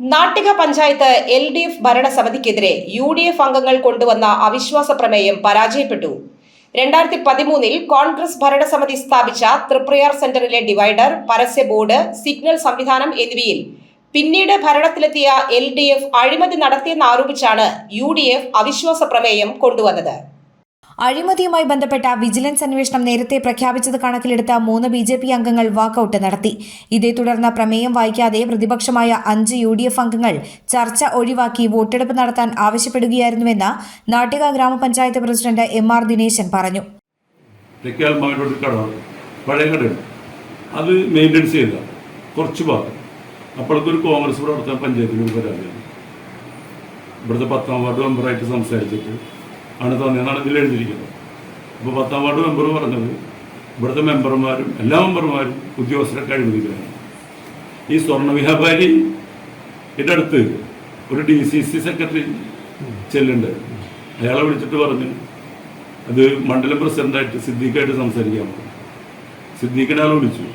Nattika panchayat L D F ഭരണസമിതിക്കെതിരെ U D F അംഗങ്ങൾ കൊണ്ടുവന്ന അവിശ്വാസ പ്രമേയം പരാജയപ്പെട്ടു. രണ്ടായിരത്തി പതിമൂന്നിൽ കോൺഗ്രസ് ഭരണസമിതി സ്ഥാപിച്ച തൃപ്രയാർ സെന്ററിലെ ഡിവൈഡർ പരസ്യ ബോർഡ് സിഗ്നൽ സംവിധാനം എന്നിവയിൽ പിന്നീട് ഭരണത്തിലെത്തിയ എൽ ഡി എഫ് അഴിമതി നടത്തിയെന്നാരോപിച്ചാണ് യു ഡി എഫ് അവിശ്വാസ പ്രമേയം കൊണ്ടുവന്നത്. അഴിമതിയുമായി ബന്ധപ്പെട്ട വിജിലൻസ് അന്വേഷണം നേരത്തെ പ്രഖ്യാപിച്ചത് കണക്കിലെടുത്ത മൂന്ന് ബി ജെ പി അംഗങ്ങൾ വാക്കൌട്ട് നടത്തി. ഇതേ തുടർന്ന് പ്രമേയം വായിക്കാതെ പ്രതിപക്ഷമായ അഞ്ച് യു ഡി എഫ് അംഗങ്ങൾ ചർച്ച ഒഴിവാക്കി വോട്ടെടുപ്പ് നടത്താൻ ആവശ്യപ്പെടുകയായിരുന്നുവെന്ന് നാട്ടിക ഗ്രാമപഞ്ചായത്ത് പ്രസിഡന്റ് എം ആർ ദിനേശൻ പറഞ്ഞു. അത് മെയിന്റെനൻസ് ചെയ്ത. കുറച്ച് ഭാഗം. അപ്പോഴൊക്കെ കോൺഗ്രസ് പ്രവർത്തന പഞ്ചായത്തിൽ പരാതിയാണ് ഇവിടുത്തെ പത്താം വാർഡ് മെമ്പറായിട്ട് സംസാരിച്ചിട്ട് ആണ് തന്നെയാണ് ഇതിൽ എഴുതിയിരിക്കുന്നത് അപ്പോൾ പത്താം വാർഡ് മെമ്പർ പറഞ്ഞത് ഇവിടുത്തെ മെമ്പർമാരും എല്ലാ മെമ്പർമാരും ഉദ്യോഗസ്ഥരൊക്കെ അഴിമതികളാണ് ഈ സ്വർണ വ്യാപാരി എന്റെ അടുത്ത് ഒരു ഡി സി സി സെക്രട്ടറി ചെല്ലുണ്ട്. അയാളെ വിളിച്ചിട്ട് പറഞ്ഞു അത് മണ്ഡലം പ്രസിഡന്റായിട്ട് സിദ്ദീഖായിട്ട് സംസാരിക്കാൻ പറഞ്ഞു സിദ്ദീഖിനെ ആൾ വിളിച്ചു.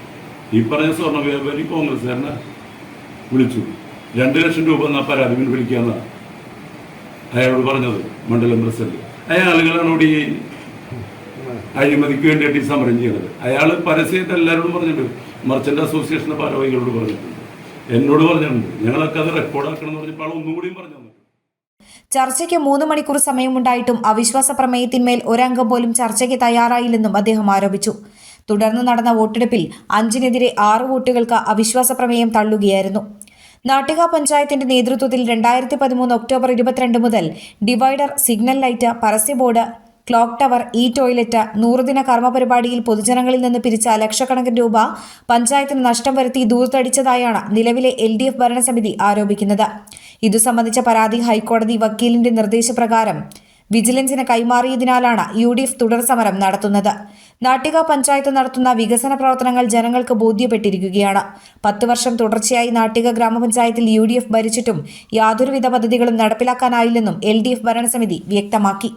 ഈ പറഞ്ഞ സ്വർണ വ്യാപാരി കോൺഗ്രസ്സുകാരനെ വിളിച്ചു. രണ്ട് ലക്ഷം രൂപ എന്നാ പരാതി പിൻവലിക്കാന്നാണ് അയാളോട് പറഞ്ഞത് മണ്ഡലം പ്രസിഡന്റ്. അയാൾ ആളുകളാണ് ഈ അഴിമതിക്ക് വേണ്ടിയിട്ട് ഈ സമരം ചെയ്യുന്നത് അയാൾ പരസ്യമായിട്ട് എല്ലാവരോടും പറഞ്ഞിട്ടുണ്ട്. മർച്ചന്റ് അസോസിയേഷന്റെ ഭാരവാഹികളോട് പറഞ്ഞിട്ടുണ്ട്. എന്നോട് പറഞ്ഞിട്ടുണ്ട്. ഞങ്ങളൊക്കെ അത് റെക്കോർഡാക്കണം എന്ന് പറഞ്ഞപ്പോൾ ആൾ പറഞ്ഞു ചർച്ചയ്ക്ക് മൂന്ന് മണിക്കൂർ സമയമുണ്ടായിട്ടും അവിശ്വാസ പ്രമേയത്തിന്മേൽ ഒരംഗം പോലും ചർച്ചയ്ക്ക് തയ്യാറായില്ലെന്നും അദ്ദേഹം ആരോപിച്ചു. തുടർന്ന് നടന്ന വോട്ടെടുപ്പിൽ അഞ്ചിനെതിരെ ആറ് വോട്ടുകൾക്ക് അവിശ്വാസ പ്രമേയം തള്ളുകയായിരുന്നു. നാട്ടിക പഞ്ചായത്തിന്റെ നേതൃത്വത്തിൽ രണ്ടായിരത്തി പതിമൂന്ന് ഒക്ടോബർ ഇരുപത്തിരണ്ട് മുതൽ ഡിവൈഡർ സിഗ്നൽ ലൈറ്റ് പരസ്യ board clock tower E toilet നൂറുദിന കർമ്മ പരിപാടിയിൽ പൊതുജനങ്ങളിൽ നിന്ന് പിരിച്ച ലക്ഷക്കണക്കിന് രൂപ പഞ്ചായത്തിന് നഷ്ടം വരുത്തി ദൂർത്തടിച്ചതായാണ് നിലവിലെ എൽ ഡി എഫ് ഭരണസമിതി ആരോപിക്കുന്നത്. ഇതു സംബന്ധിച്ച പരാതി ഹൈക്കോടതി വക്കീലിന്റെ നിർദ്ദേശപ്രകാരം വിജിലൻസിന് കൈമാറിയതിനാലാണ് യു ഡി എഫ് തുടർ സമരം നടത്തുന്നത്. നാട്ടിക പഞ്ചായത്ത് നടത്തുന്ന വികസന പ്രവർത്തനങ്ങൾ ജനങ്ങൾക്ക് ബോധ്യപ്പെട്ടിരിക്കുകയാണ്. പത്ത് വർഷം തുടർച്ചയായി നാട്ടിക ഗ്രാമപഞ്ചായത്തിൽ യു ഡി എഫ് ഭരിച്ചിട്ടും യാതൊരുവിധ പദ്ധതികളും നടപ്പിലാക്കാനായില്ലെന്നും എൽ ഡി എഫ് ഭരണസമിതി വ്യക്തമാക്കി.